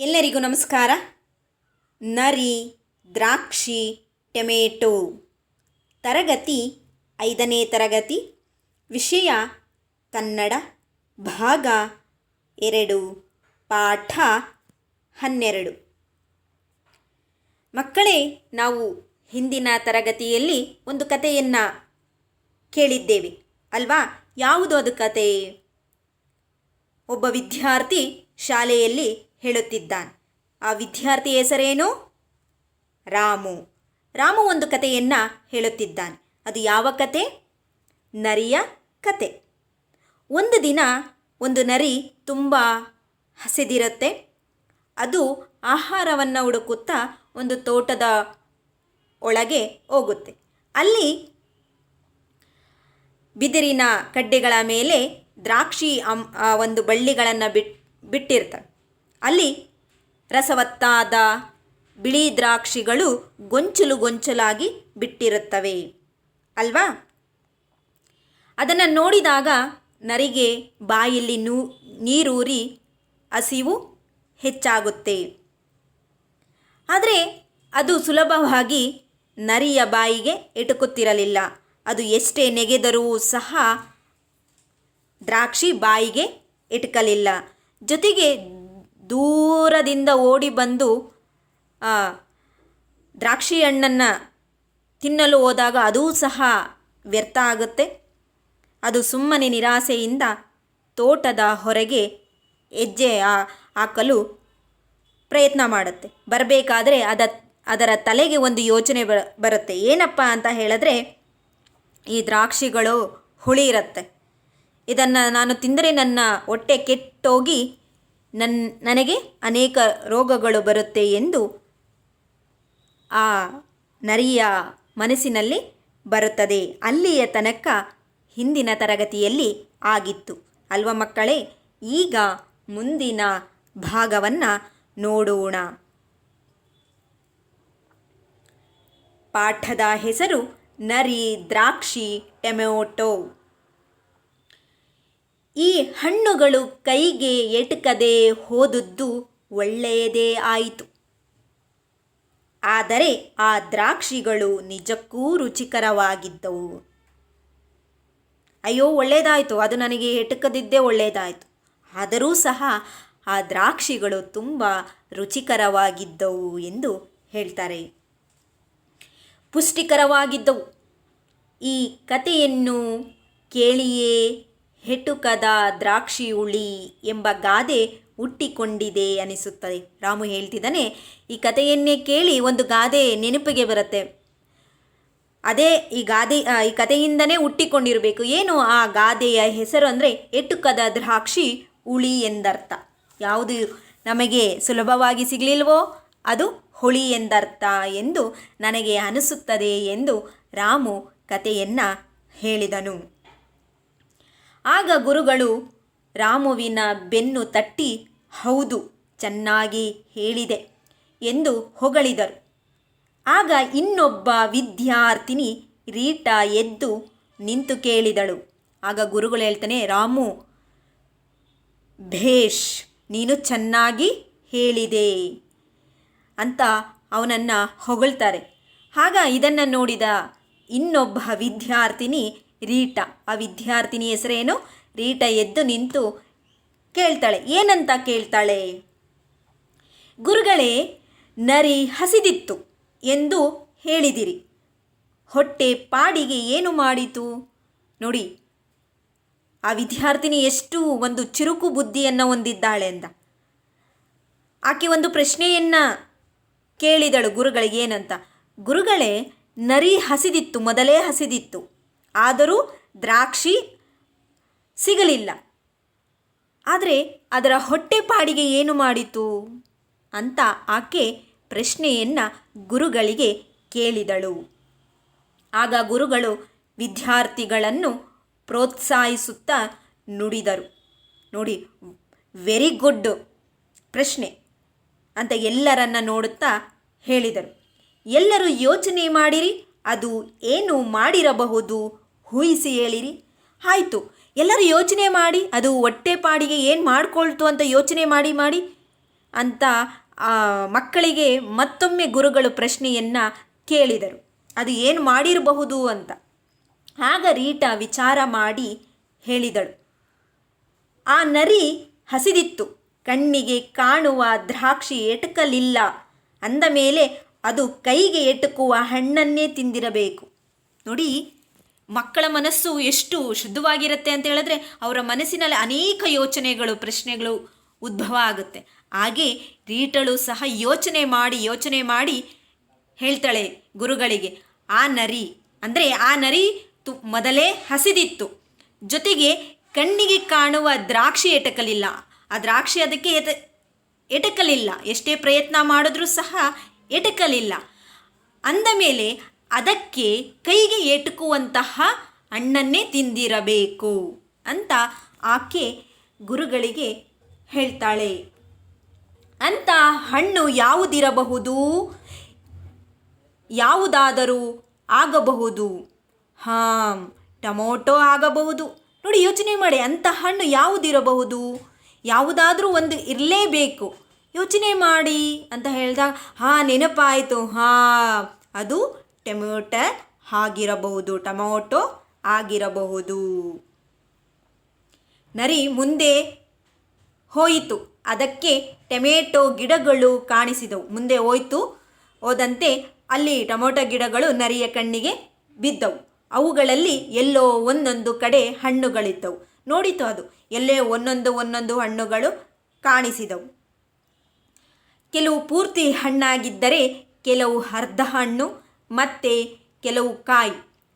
ಎಲ್ಲರಿಗೂ ನಮಸ್ಕಾರ. ನರಿ, ದ್ರಾಕ್ಷಿ, ಟೊಮೆಟೊ. ತರಗತಿ ಐದನೇ ತರಗತಿ. ವಿಷಯ ಕನ್ನಡ ಭಾಗ ಎರಡು, ಪಾಠ ಹನ್ನೆರಡು. ಮಕ್ಕಳೇ, ನಾವು ಹಿಂದಿನ ತರಗತಿಯಲ್ಲಿ ಒಂದು ಕಥೆಯನ್ನು ಕೇಳಿದ್ದೇವೆ. ಅಲ್ವಾ? ಯಾವುದು ಅದು ಕತೆ ಒಬ್ಬ ವಿದ್ಯಾರ್ಥಿ ಶಾಲೆಯಲ್ಲಿ ಹೇಳುತ್ತಿದ್ದಾನೆ. ಆ ವಿದ್ಯಾರ್ಥಿ ಹೆಸರೇನು? ರಾಮು. ರಾಮು ಒಂದು ಕಥೆಯನ್ನು ಹೇಳುತ್ತಿದ್ದಾನೆ. ಅದು ಯಾವ ಕತೆ ನರಿಯ ಕತೆ ಒಂದು ದಿನ ಒಂದು ನರಿ ತುಂಬ ಹಸಿದಿರುತ್ತೆ. ಅದು ಆಹಾರವನ್ನು ಹುಡುಕುತ್ತಾ ಒಂದು ತೋಟದ ಒಳಗೆ ಹೋಗುತ್ತೆ. ಅಲ್ಲಿ ಬಿದಿರಿನ ಕಡ್ಡೆಗಳ ಮೇಲೆ ದ್ರಾಕ್ಷಿ ಒಂದು ಬಳ್ಳಿಗಳನ್ನು ಬಿಟ್ ಬಿಟ್ಟಿರ್ತಾರೆ ಅಲ್ಲಿ ರಸವತ್ತಾದ ಬಿಳಿ ದ್ರಾಕ್ಷಿಗಳು ಗೊಂಚಲು ಗೊಂಚಲಾಗಿ ಬಿಟ್ಟಿರುತ್ತವೆ. ಅಲ್ವಾ? ಅದನ್ನು ನೋಡಿದಾಗ ನರಿಗೆ ಬಾಯಲ್ಲಿ ನೂ, ನೀರೂರಿ ಹಸಿವು ಹೆಚ್ಚಾಗುತ್ತೆ. ಆದರೆ ಅದು ಸುಲಭವಾಗಿ ನರಿಯ ಬಾಯಿಗೆ ಎಟುಕುತ್ತಿರಲಿಲ್ಲ. ಅದು ಎಷ್ಟೇ ನೆಗೆದರೂ ಸಹ ದ್ರಾಕ್ಷಿ ಬಾಯಿಗೆ ಎಟುಕಲಿಲ್ಲ. ಜೊತೆಗೆ ದೂರದಿಂದ ಓಡಿ ಬಂದು ದ್ರಾಕ್ಷಿ ಹಣ್ಣನ್ನು ತಿನ್ನಲು ಹೋದಾಗ ಅದೂ ಸಹ ವ್ಯರ್ಥ ಆಗುತ್ತೆ. ಅದು ಸುಮ್ಮನೆ ನಿರಾಸೆಯಿಂದ ತೋಟದ ಹೊರಗೆ ಹೆಜ್ಜೆ ಹಾಕಲು ಪ್ರಯತ್ನ ಮಾಡುತ್ತೆ. ಬರಬೇಕಾದ್ರೆ ಅದ, ಅದರ ತಲೆಗೆ ಒಂದು ಯೋಚನೆ ಬರುತ್ತೆ. ಏನಪ್ಪ ಅಂತ ಹೇಳಿದ್ರೆ, ಈ ದ್ರಾಕ್ಷಿಗಳು ಹುಳಿ ಇರುತ್ತೆ. ಇದನ್ನು ನಾನು ತಿಂದರೆ ನನ್ನ ಹೊಟ್ಟೆ ಕೆಟ್ಟೋಗಿ ನನ್ನ ನನಗೆ ಅನೇಕ ರೋಗಗಳು ಬರುತ್ತೆ ಎಂದು ಆ ನರಿಯ ಮನಸ್ಸಿನಲ್ಲಿ ಬರುತ್ತದೆ. ಅಲ್ಲಿಯ ತನಕ ಹಿಂದಿನ ತರಗತಿಯಲ್ಲಿ ಆಗಿತ್ತು. ಅಲ್ವ ಮಕ್ಕಳೇ, ಈಗ ಮುಂದಿನ ಭಾಗವನ್ನು ನೋಡೋಣ. ಪಾಠದ ಹೆಸರು ನರಿ ದ್ರಾಕ್ಷಿ ಟೊಮೆಟೊ. ಈ ಹಣ್ಣುಗಳು ಕೈಗೆ ಎಟುಕದೆ ಹೋದದ್ದು ಒಳ್ಳೆಯದೇ ಆಯಿತು. ಆದರೆ ಆ ದ್ರಾಕ್ಷಿಗಳು ನಿಜಕ್ಕೂ ರುಚಿಕರವಾಗಿದ್ದವು. ಅಯ್ಯೋ ಒಳ್ಳೆಯದಾಯಿತು ಅದು ನನಗೆ ಎಟಕದಿದ್ದೇ ಒಳ್ಳೆಯದಾಯಿತು ಆದರೂ ಸಹ ಆ ದ್ರಾಕ್ಷಿಗಳು ತುಂಬ ರುಚಿಕರವಾಗಿದ್ದವು ಎಂದು ಹೇಳ್ತಾರೆ. ಪುಷ್ಟಿಕರವಾಗಿದ್ದವು. ಈ ಕಥೆಯನ್ನು ಕೇಳಿಯೇ ಹೆಟುಕದ ದ್ರಾಕ್ಷಿ ಉಳಿ ಎಂಬ ಗಾದೆ ಹುಟ್ಟಿಕೊಂಡಿದೆ ಅನಿಸುತ್ತದೆ. ರಾಮು ಹೇಳ್ತಿದ್ದಾನೆ, ಈ ಕಥೆಯನ್ನೇ ಕೇಳಿ ಒಂದು ಗಾದೆ ನೆನಪಿಗೆ ಬರುತ್ತೆ. ಅದೇ ಈ ಗಾದೆ ಈ ಕಥೆಯಿಂದನೇ ಹುಟ್ಟಿಕೊಂಡಿರಬೇಕು. ಏನು ಆ ಗಾದೆಯ ಹೆಸರು ಅಂದರೆ ಎಟುಕದ ದ್ರಾಕ್ಷಿ ಹುಳಿ ಎಂದರ್ಥ. ಯಾವುದು ನಮಗೆ ಸುಲಭವಾಗಿ ಸಿಗಲಿಲ್ವೋ ಅದು ಹುಳಿ ಎಂದರ್ಥ ಎಂದು ನನಗೆ ಅನಿಸುತ್ತದೆ ಎಂದು ರಾಮು ಕಥೆಯನ್ನು ಹೇಳಿದನು. ಆಗ ಗುರುಗಳು ರಾಮುವಿನ ಬೆನ್ನು ತಟ್ಟಿ, ಹೌದು, ಚೆನ್ನಾಗಿ ಹೇಳಿದೆ ಎಂದು ಹೊಗಳಿದರು. ಆಗ ಇನ್ನೊಬ್ಬ ವಿದ್ಯಾರ್ಥಿನಿ ರೀಟಾ ಎದ್ದು ನಿಂತು ಕೇಳಿದಳು. ಆಗ ಗುರುಗಳು ಹೇಳ್ತಾನೆ, ರಾಮು, ಭೇಷ್, ನೀನು ಚೆನ್ನಾಗಿ ಹೇಳಿದೆ ಅಂತ ಅವನನ್ನು ಹೊಗಳ್ತಾರೆ. ಆಗ ಇದನ್ನು ನೋಡಿದ ಇನ್ನೊಬ್ಬ ವಿದ್ಯಾರ್ಥಿನಿ ರೀಟಾ. ಆ ವಿದ್ಯಾರ್ಥಿನಿ ಹೆಸರೇನು? ರೀಟಾ ಎದ್ದು ನಿಂತು ಕೇಳ್ತಾಳೆ. ಏನಂತ ಕೇಳ್ತಾಳೆ? ಗುರುಗಳೇ, ನರಿ ಹಸಿದಿತ್ತು ಎಂದು ಹೇಳಿದಿರಿ. ಹೊಟ್ಟೆ ಪಾಡಿಗೆ ಏನು ಮಾಡಿತು? ನೋಡಿ, ಆ ವಿದ್ಯಾರ್ಥಿನಿ ಎಷ್ಟು ಒಂದು ಚುರುಕು ಬುದ್ಧಿಯನ್ನು ಹೊಂದಿದ್ದಾಳೆ ಅಂತ. ಆಕೆ ಒಂದು ಪ್ರಶ್ನೆಯನ್ನು ಕೇಳಿದಳು ಗುರುಗಳಿಗೆ ಏನಂತ. ಗುರುಗಳೇ, ನರಿ ಹಸಿದಿತ್ತು, ಮೊದಲೇ ಹಸಿದಿತ್ತು. ಆದರೂ ದ್ರಾಕ್ಷಿ ಸಿಗಲಿಲ್ಲ. ಆದರೆ ಅದರ ಹೊಟ್ಟೆಪಾಡಿಗೆ ಏನು ಮಾಡಿತು? ಅಂತ ಆಕೆ ಪ್ರಶ್ನೆಯನ್ನು ಗುರುಗಳಿಗೆ ಕೇಳಿದಳು. ಆಗ ಗುರುಗಳು ವಿದ್ಯಾರ್ಥಿಗಳನ್ನು ಪ್ರೋತ್ಸಾಹಿಸುತ್ತಾ ನುಡಿದರು. ನೋಡಿ ವೆರಿ ಗುಡ್ ಪ್ರಶ್ನೆ ಅಂತ ಎಲ್ಲರನ್ನ ನೋಡುತ್ತಾ ಹೇಳಿದರು. ಎಲ್ಲರೂ ಯೋಚನೆ ಮಾಡಿರಿ, ಅದು ಏನು ಮಾಡಿರಬಹುದು? ಊಹಿಸಿ ಹೇಳಿರಿ. ಆಯಿತು, ಎಲ್ಲರೂ ಯೋಚನೆ ಮಾಡಿ, ಅದು ಹೊಟ್ಟೆಪಾಡಿಗೆ ಏನು ಮಾಡಿಕೊಳ್ತು ಅಂತ ಯೋಚನೆ ಮಾಡಿ ಮಾಡಿ ಅಂತ ಮಕ್ಕಳಿಗೆ ಮತ್ತೊಮ್ಮೆ ಗುರುಗಳು ಪ್ರಶ್ನೆಯನ್ನು ಕೇಳಿದರು. ಅದು ಏನು ಮಾಡಿರಬಹುದು ಅಂತ. ಆಗ ರೀಟಾ ವಿಚಾರ ಮಾಡಿ ಹೇಳಿದಳು. ಆ ನರಿ ಹಸಿದಿತ್ತು. ಕಣ್ಣಿಗೆ ಕಾಣುವ ದ್ರಾಕ್ಷಿ ಎಟುಕಲಿಲ್ಲ. ಅಂದ ಮೇಲೆ ಅದು ಕೈಗೆ ಎಟುಕುವ ಹಣ್ಣನ್ನೇ ತಿಂದಿರಬೇಕು. ನೋಡಿ ಮಕ್ಕಳ ಮನಸ್ಸು ಎಷ್ಟು ಶುದ್ಧವಾಗಿರುತ್ತೆ ಅಂತ ಹೇಳಿದ್ರೆ ಅವರ ಮನಸ್ಸಿನಲ್ಲಿ ಅನೇಕ ಯೋಚನೆಗಳು, ಪ್ರಶ್ನೆಗಳು ಉದ್ಭವ ಆಗುತ್ತೆ. ಹಾಗೆ ರೀಟಳು ಸಹ ಯೋಚನೆ ಮಾಡಿ ಯೋಚನೆ ಮಾಡಿ ಹೇಳ್ತಾಳೆ ಗುರುಗಳಿಗೆ, ಆ ನರಿ, ಅಂದರೆ ಆ ನರಿ ತು ಮೊದಲೇ ಹಸಿದಿತ್ತು. ಜೊತೆಗೆ ಕಣ್ಣಿಗೆ ಕಾಣುವ ದ್ರಾಕ್ಷಿ ಎಟಕಲಿಲ್ಲ ಆ ದ್ರಾಕ್ಷಿ ಅದಕ್ಕೆ ಎಟ ಎಟಕಲಿಲ್ಲ ಎಷ್ಟೇ ಪ್ರಯತ್ನ ಮಾಡಿದ್ರೂ ಸಹ ಎಟಕಲಿಲ್ಲ ಅಂದ ಮೇಲೆ ಅದಕ್ಕೆ ಕೈಗೆ ಏಟುಕುವಂತಹ ಹಣ್ಣನ್ನೇ ತಿಂದಿರಬೇಕು ಅಂತ ಆಕೆ ಗುರುಗಳಿಗೆ ಹೇಳ್ತಾಳೆ. ಅಂತ ಹಣ್ಣು ಯಾವುದಿರಬಹುದು? ಯಾವುದಾದರೂ ಆಗಬಹುದು. ಹಾಂ, ಟೊಮೊಟೊ ಆಗಬಹುದು. ನೋಡಿ, ಯೋಚನೆ ಮಾಡಿ ಅಂಥ ಹಣ್ಣು ಯಾವುದಿರಬಹುದು? ಯಾವುದಾದರೂ ಒಂದು ಇರಲೇಬೇಕು. ಯೋಚನೆ ಮಾಡಿ ಅಂತ ಹೇಳಿದಾಗ ಹಾಂ, ನೆನಪಾಯಿತು. ಹಾಂ, ಅದು ಟೊಮೊಟ ಆಗಿರಬಹುದು, ಟೊಮೊಟೊ ಆಗಿರಬಹುದು. ನರಿ ಮುಂದೆ ಹೋಯಿತು, ಅದಕ್ಕೆ ಟೊಮೆಟೊ ಗಿಡಗಳು ಕಾಣಿಸಿದವು. ಮುಂದೆ ಹೋಯಿತು, ಹೋದಂತೆ ಅಲ್ಲಿ ಟೊಮೊಟೊ ಗಿಡಗಳು ನರಿಯ ಕಣ್ಣಿಗೆ ಬಿದ್ದವು. ಅವುಗಳಲ್ಲಿ ಎಲ್ಲೋ ಒಂದೊಂದು ಕಡೆ ಹಣ್ಣುಗಳಿದ್ದವು. ನೋಡಿತು ಅದು, ಎಲ್ಲೇ ಒಂದೊಂದು ಒಂದೊಂದು ಹಣ್ಣುಗಳು ಕಾಣಿಸಿದವು. ಕೆಲವು ಪೂರ್ತಿ ಹಣ್ಣಾಗಿದ್ದರೆ, ಕೆಲವು ಅರ್ಧ ಹಣ್ಣು ಮತ್ತು ಕೆಲವು ಕಾಯಿ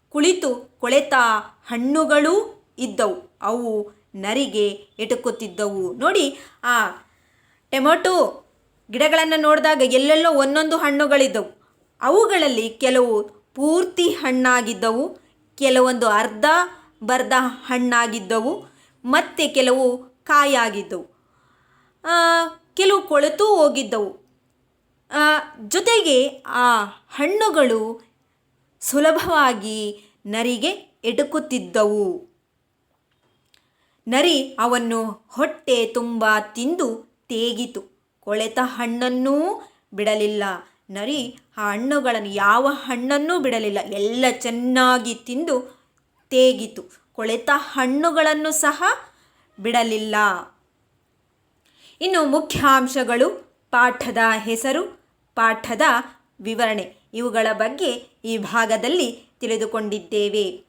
ಕುಳಿತು ಕೊಳೆತ ಹಣ್ಣುಗಳೂ ಇದ್ದವು. ಅವು ನರಿಗೆ ಎಟುಕುತ್ತಿದ್ದವು. ನೋಡಿ, ಆ ಟೊಮೊಟೊ ಗಿಡಗಳನ್ನು ನೋಡಿದಾಗ ಎಲ್ಲೆಲ್ಲೋ ಒಂದೊಂದು ಹಣ್ಣುಗಳಿದ್ದವು. ಅವುಗಳಲ್ಲಿ ಕೆಲವು ಪೂರ್ತಿ ಹಣ್ಣಾಗಿದ್ದವು, ಕೆಲವೊಂದು ಅರ್ಧ ಬರ್ಧ ಹಣ್ಣಾಗಿದ್ದವು, ಮತ್ತು ಕೆಲವು ಕಾಯಾಗಿದ್ದವು. ಕೆಲವು ಕೊಳೆತೂ ಹೋಗಿದ್ದವು. ಜೊತೆಗೆ ಆ ಹಣ್ಣುಗಳು ಸುಲಭವಾಗಿ ನರಿಗೆ ಎಟುಕುತ್ತಿದ್ದವು. ನರಿ ಅವನ್ನು ಹೊಟ್ಟೆ ತುಂಬ ತಿಂದು ತೇಗಿತು. ಕೊಳೆತ ಹಣ್ಣನ್ನೂ ಬಿಡಲಿಲ್ಲ. ನರಿ ಆ ಹಣ್ಣುಗಳನ್ನು ಯಾವ ಹಣ್ಣನ್ನೂ ಬಿಡಲಿಲ್ಲ. ಎಲ್ಲ ಚೆನ್ನಾಗಿ ತಿಂದು ತೇಗಿತು. ಕೊಳೆತ ಹಣ್ಣುಗಳನ್ನು ಸಹ ಬಿಡಲಿಲ್ಲ. ಇನ್ನು ಮುಖ್ಯಾಂಶಗಳು. ಪಾಠದ ಹೆಸರು ಪಾಠದ ವಿವರಣೆ. ಇವುಗಳ ಬಗ್ಗೆ ಈ ಭಾಗದಲ್ಲಿ ತಿಳಿದುಕೊಂಡಿದ್ದೇವೆ.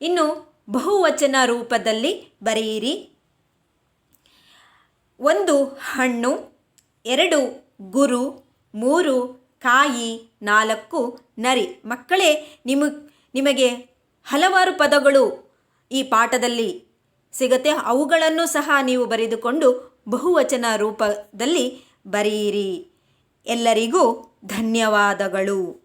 ಇನ್ನು ಬಹುವಚನ ರೂಪದಲ್ಲಿ ಬರೆಯಿರಿ. ಒಂದು ಹಣ್ಣು, ಎರಡು ಗುರು, ಮೂರು ಕಾಯಿ, ನಾಲ್ಕು ನರಿ. ಮಕ್ಕಳೇ, ನಿಮ, ನಿಮಗೆ ಹಲವಾರು ಪದಗಳು ಈ ಪಾಠದಲ್ಲಿ ಸಿಗತ್ತೆ. ಅವುಗಳನ್ನು ಸಹ ನೀವು ಬರೆದುಕೊಂಡು ಬಹುವಚನ ರೂಪದಲ್ಲಿ ಬರೆಯಿರಿ. ಎಲ್ಲರಿಗೂ ಧನ್ಯವಾದಗಳು.